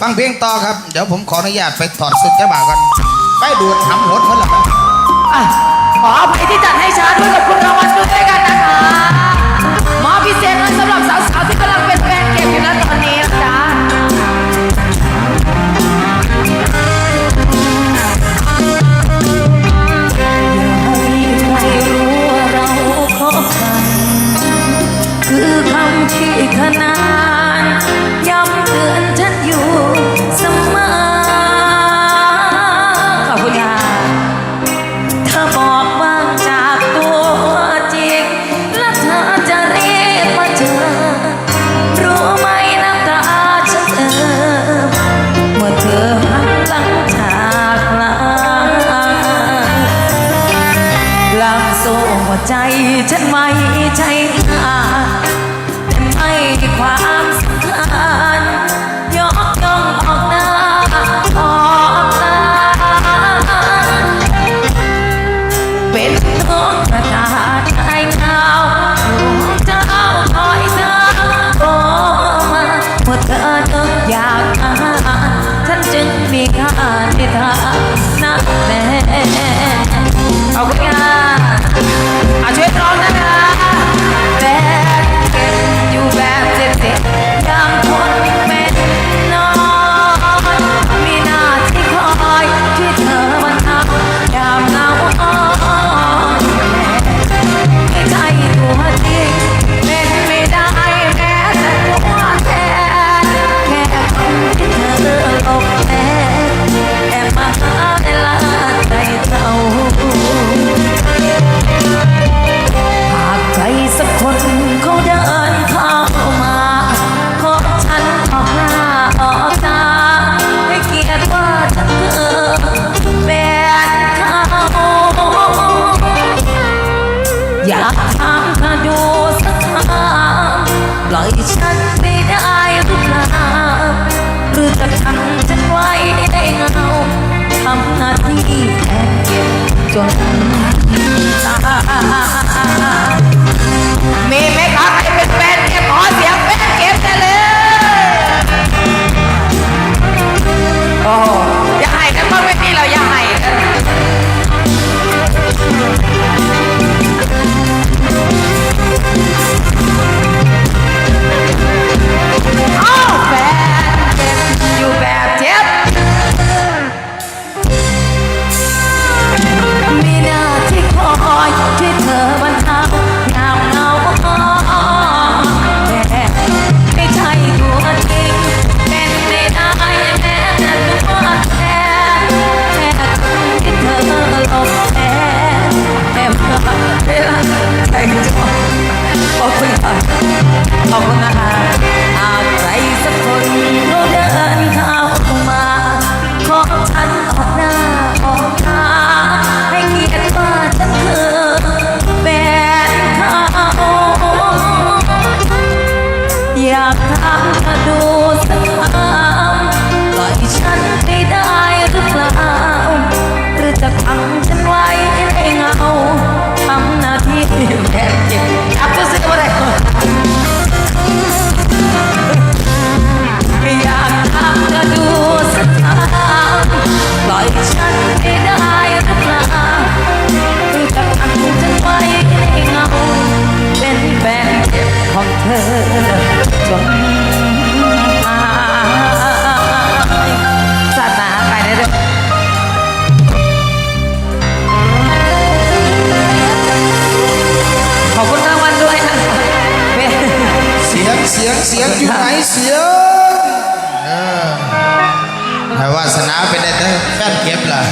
ฟังเพลงต่อครับ เดี๋ยวผมขออนุญาตไปถอดสุดเจ้าบ่าวกันไปดูดหำหดมันละครับอะขออภัยที่จัดให้ช้าด้วยกับคุณรางวัลด้วยกันนะคะหมอพิเศษนั้นสำหรับสาวๆที่กำลังเป็นแฟนเก็บอยู่นะตอนนี้นะจ๊ะให้รู้ว่าเราคบกันคือคำที่ขนาน ใจฉันไว้ใจขาดแต่ไม่ความสำคัญยกย่องออกหน้าออกตาเป็นนกกระดาษไอ้เงาอยู่เจ้าคอยเธอโอมาเมื่อเธอเดินอยากมาฉันจึงมีการที่ทำนักแน่ขอบคุณค่ะอะช่วยร้องนะคะ ปล่อยฉันไปได้หรือเปล่าหรือจะขังฉันไว้ในเงาทำหน้าที่แทนเก็บจน ขอบคุณนะคะหากใครสักคน จนเขอบคุณรางด้วยนะคะเสียงเสียงเสียงอยู่ไหนเสียงแต่ว่าสนาเป็นได้แต่แฟนเก็บล่ะ